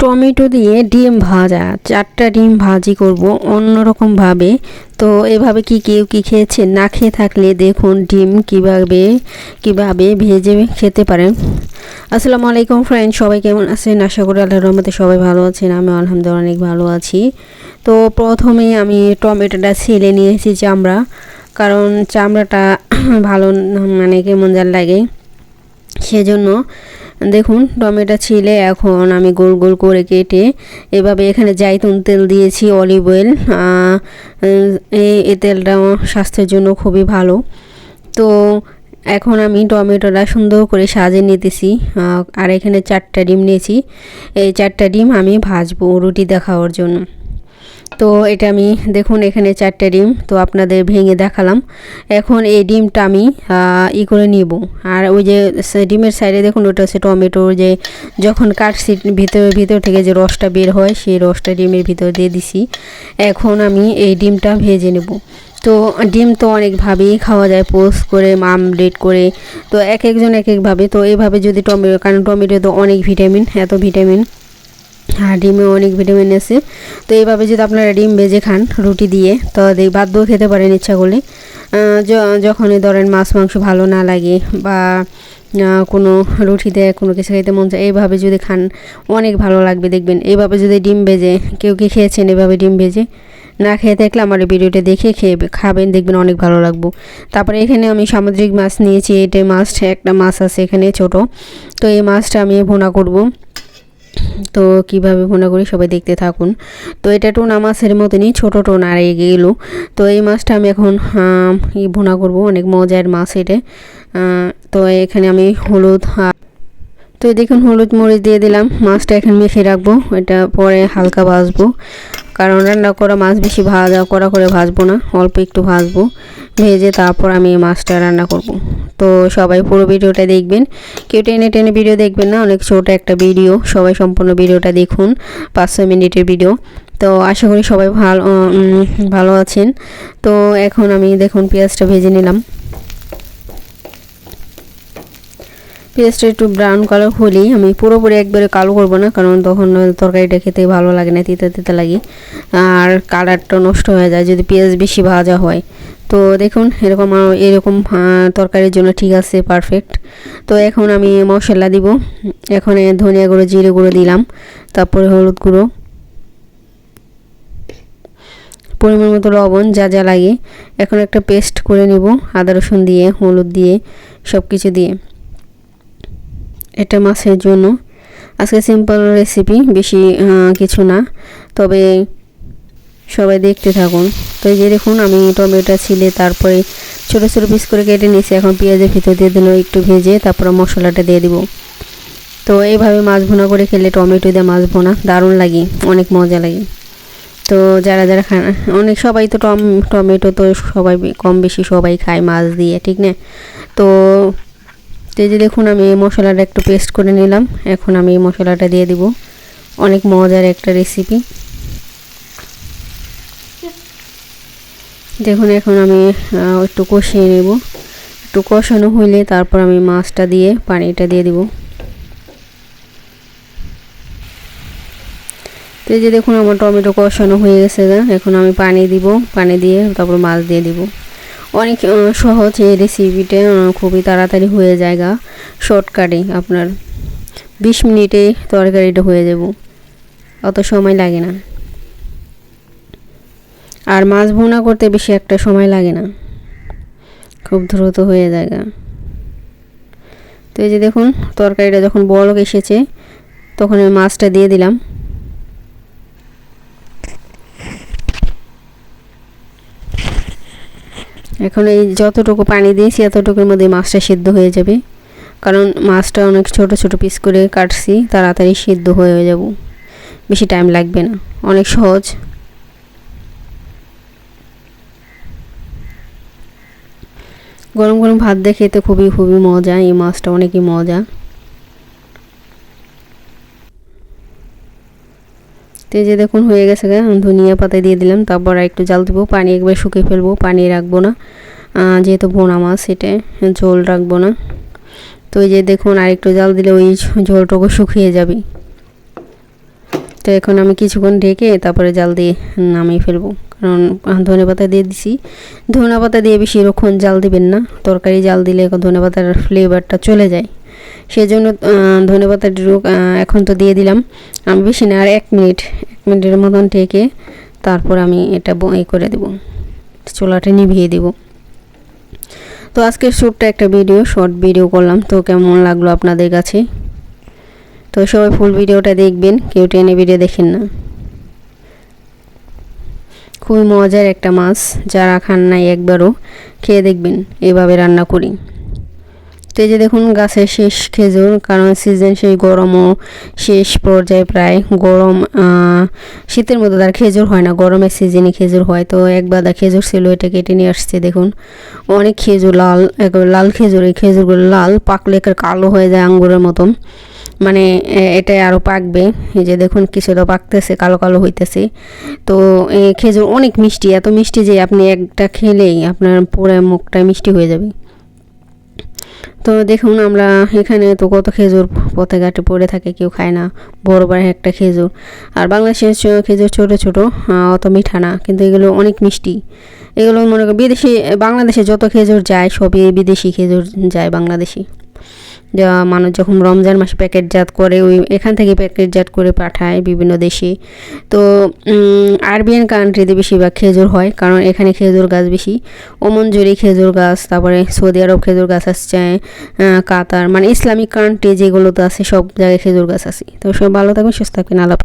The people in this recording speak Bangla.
টমেটো দিয়ে ডিম ভাজা, চারটা ডিম ভাজি করব অন্যরকমভাবে। তো এভাবে কি কেউ কি খেয়েছেন না খেয়ে থাকলে দেখুন ডিম কীভাবে কীভাবে ভেজে খেতে পারেন। আসসালামু আলাইকুম ফ্রেন্ড সবাই কেমন আছেন? আশা করি আল্লাহর রহমতে সবাই ভালো আছেন আমি আলহামদুলিল্লাহ অনেক ভালো আছি। তো প্রথমে আমি টমেটোটা ছেলে নিয়েছি চামড়া, কারণ চামড়াটা ভালো মানে কেমন যার লাগে। সেজন্য দেখুন, টমেটো ছিলে, এখন আমি গোল গোল করে কেটে এভাবে এখানে জাইতুন তেল দিয়েছি, অলিভ অয়েল। এই তেলটা স্বাস্থ্যের জন্য খুবই ভালো। তো এখন আমি টমেটোটা সুন্দর করে সাজিয়ে নিতেছি। আর এখানে চারটা ডিম নিয়েছি। এই চারটা ডিম আমি ভাজবো রুটি দেখাওয়ার জন্য। তো এটা আমি, দেখুন এখানে চারটে ডিম, তো আপনাদের ভেঙে দেখালাম। এখন এই ডিমটা আমি ই করে নিব। আর ওই যে ডিমের সাইডে দেখুন, ওটা হচ্ছে টমেটোর যে, যখন কাটছি, ভিতর ভিতর থেকে যে রসটা বের হয়, সেই রসটা ডিমের ভিতর দিয়ে দিছি। এখন আমি এই ডিমটা ভেজে নেব। তো ডিম তো অনেকভাবেই খাওয়া যায়, পোস্ট করে, আমলেট করে, তো এক একজন এক একভাবে তো এইভাবে যদি টমেটো কারণ টমেটো তো অনেক ভিটামিন, এত ভিটামিন। আর ডিমে অনেক ভিটামিন আছে তো এইভাবে যদি আপনারা ডিম ভেজে খান রুটি দিয়ে, তো দেখ বাধ্যও খেতে পারেন ইচ্ছা করলে। যখনই ধরেন মাছ, মাংস ভালো না লাগে বা কোনো রুটি দেয় কোনো কিছু খেতে মন চায়, এইভাবে যদি খান, অনেক ভালো লাগবে দেখবেন। এইভাবে যদি ডিম ভেজে, কেউ কি খেয়েছেন এভাবে ডিম ভেজে? না খেয়ে থাকলে আমার এই ভিডিওটা দেখে খেয়ে খাবেন, দেখবেন অনেক ভালো লাগবো। তারপরে এখানে আমি সামুদ্রিক মাছ নিয়েছি, এটা মাছ একটা মাছ আছে এখানে ছোট। তো এই মাছটা আমি ভোনা করব। তো কীভাবে ভোনা করি সবাই দেখতে থাকুন। তো এটা টোনা মাছের মতনই ছোটো টোনা আর গেল তো এই মাছটা আমি এখন ভোনা করব, অনেক মজার মাছ এটা। তো এখানে আমি হলুদ তো দেখুন হলুদ মরিচ দিয়ে দিলাম। মাছটা এখন মেখে রাখব, এটা পরে হালকা ভাজবো। কারণ রান্না করা মাছ বেশি ভাজা করা করে ভাজবো না, অল্প একটু ভাজবো। ভেজে তারপর আমি মাছটা রান্না করব। তো সবাই পুরো ভিডিওটা দেখবেন। কেউ টেনে টেনে ভিডিও দেখবেন না, অনেক ছোট একটা ভিডিও। সবাই সম্পূর্ণ ভিডিওটা দেখুন, পাঁচ ছয় মিনিটের ভিডিও। তো আশা করি সবাই ভালো ভালো আছেন। তো এখন আমি দেখুন পেঁয়াজটা ভেজে নিলাম। পেঁয়াজটা একটু ব্রাউন কালার হলেই আমি পুরোপুরি একবারে কালো করব না, কারণ তখন তরকারিটা খেতে ভালো লাগে না, তিতা তিতা লাগে। আর কালারটা নষ্ট হয়ে যায়, যদি পেঁয়াজ বেশি ভাজা হয়। তো দেখুন, এরকম এরকম তরকারির জন্য ঠিক আছে পারফেক্ট তো এখন আমি মশলা দিব। এখানে ধনিয়া গুঁড়ো, জিরে গুঁড়ো দিলাম। তারপরে হলুদ গুঁড়ো। পরিমাণ মতো লবণ, যা যা লাগে। এখন একটা পেস্ট করে নিব, আদা রসুন দিয়ে, হলুদ দিয়ে সব কিছু দিয়ে। এটা মাছের জন্য। আজকে সিম্পল রেসিপি বেশি কিছু না। তবে সবাই দেখতে থাকুন। তো এই যে দেখুন, আমি টমেটো ছিলে তারপরে ছোটো ছোটো পিস করে কেটে নিয়েছি। এখন পেঁয়াজের ভিতর দিয়ে দিল একটু ভেজে, তারপরে মশলাটা দিয়ে দিব। তো এইভাবে মাছ ভোনা করে খেলে টমেটো দিয়ে মাছ ভোনা দারুণ লাগে, অনেক মজা লাগে। তো যারা যারা খান অনেক সবাই তো টম, টমেটো তো সবাই কম বেশি সবাই খায় মাছ দিয়ে, ঠিক না? তো যে দেখুন, আমি এই মশলাটা একটু পেস্ট করে নিলাম। এখন আমি এই মশলাটা দিয়ে দিব। অনেক মজার একটা রেসিপি দেখুন, এখন আমি একটু কষিয়ে নেব। একটু কষানো হইলে তারপর আমি মাছটা দিয়ে, পানিটা দিয়ে দিব। তো এই যে দেখুন, আমার টমেটো কষানো হয়ে গেছে এখন আমি পানি দিব, পানি দিয়ে তারপর মাছ দিয়ে দিব। অনেক সহজ এই রেসিপিটা খুবই তাড়াতাড়ি হয়ে যায় গা। শর্টকাটে আপনার বিশ মিনিটে তরকারিটা হয়ে যাব। অত সময় লাগে না। আর মাছ ভুনা করতে বেশি একটা সময় লাগে না। খুব দ্রুত হয়ে যায় তো এই যে দেখুন, তরকারিটা যখন বড় এসেছে, তখন আমি মাছটা দিয়ে দিলাম। এখন এই যতটুকু পানি দিয়েছি, এতটুকুর মধ্যে মাছটা সিদ্ধ হয়ে যাবে। কারণ মাছটা অনেক ছোট ছোট পিস করে কাটছি, তাড়াতাড়ি সিদ্ধ হয়ে যাব। বেশি টাইম লাগবে না। অনেক সহজ। গরম গরম ভাত দিয়ে খেতে খুবই খুবই মজা, এই মাছটা অনেকই মজা। তো যে দেখুন, হয়ে গেছে গা ধনিয়া পাতা দিয়ে দিলাম, তারপর একটু জাল দেবো, পানি একবার শুকিয়ে ফেলব, পানি রাখব না। যেহেতু বোনা মাছ এটা ঝোল রাখব না। তো এই যে দেখুন আরেকটু জাল দিলে ওই ঝোলটুকু শুকিয়ে যাবে। তো এখন আমি কিছুক্ষণ ঢেকে তারপরে জাল দিয়ে নামিয়ে ফেলব। কারণ, ধনে পাতা দিয়ে দিছি। ধনে পাতা দিয়ে বেশি রক্ষণ জাল দিবেন না। তরকারি জাল দিলে ধনে পাতার ফ্লেভারটা চলে যায়। সেই জন্য ধনে পাতাটি এখন তো দিয়ে দিলাম। আমি বেশি না, আর এক মিনিট, এক মিনিটের মতন ঢেকে তারপর আমি এটা এ করে দেব। চোলাটা নিভিয়ে দেব। তো আজকের শ্যুটটা একটা ভিডিও, শর্ট ভিডিও করলাম। তো কেমন লাগল আপনাদের কাছে? তো সবাই ফুল ভিডিওটা দেখবেন, কেউ টেনে ভিডিও দেখেন না। খুবই মজার একটা মাছ, যারা খান নাই একবারও, খেয়ে দেখবেন, এভাবে রান্না করি। তো এই যে দেখুন, গাছের শেষ খেজুর, কারণ সিজন সেই গরমও শেষ পর্যায়ে প্রায় গরম শীতের মধ্যে তার খেজুর হয় না, গরমের সিজনে খেজুর হয়। তো এক বাদা খেজুর ছিল, এটা কেটে নিয়ে আসছে, দেখুন। অনেক খেজুর, লাল লাল খেজুর, এই খেজুরগুলো লাল, পাকলে কালো হয়ে যায় আঙ্গুরের মতন। মানে এটা আরও পাকবে। এই যে দেখুন কিছুটা পাকতেছে, কালো কালো হইতেছে। তো খেজুর অনেক মিষ্টি, এত মিষ্টি যে আপনি একটা খেলেই আপনার পুরো মুখটা মিষ্টি হয়ে যাবে। তো দেখুন আমরা এখানে তো কত খেজুর পথে ঘাটে পড়ে থাকে, কেউ খায় না। বড় বড় একটা খেজুর। আর বাংলাদেশের খেজুর ছোট ছোট অত মিঠা না, কিন্তু এগুলো অনেক মিষ্টি। এগুলো মনে করি, বিদেশি, বাংলাদেশে যত খেজুর যায়, সবই বিদেশি খেজুর যায় বাংলাদেশি। মানুষ যখন রমজান মাসে প্যাকেটজাত করে, ওই এখান থেকে প্যাকেটজাত করে পাঠায় বিভিন্ন দেশে। তো আরবিয়ান কান্ট্রিতে বেশিরভাগ খেজুর হয়, কারণ এখানে খেজুর গাছ বেশি। ওমন জুড়ি খেজুর গাছ, তারপরে সৌদি আরব খেজুর গাছ আসছে কাতার মানে ইসলামিক কান্ট্রি যেগুলোতে আছে, সব জায়গায় খেজুর গাছ আছে। তো সব ভালো থাকবেন, সুস্থ থাকবেন আলাপ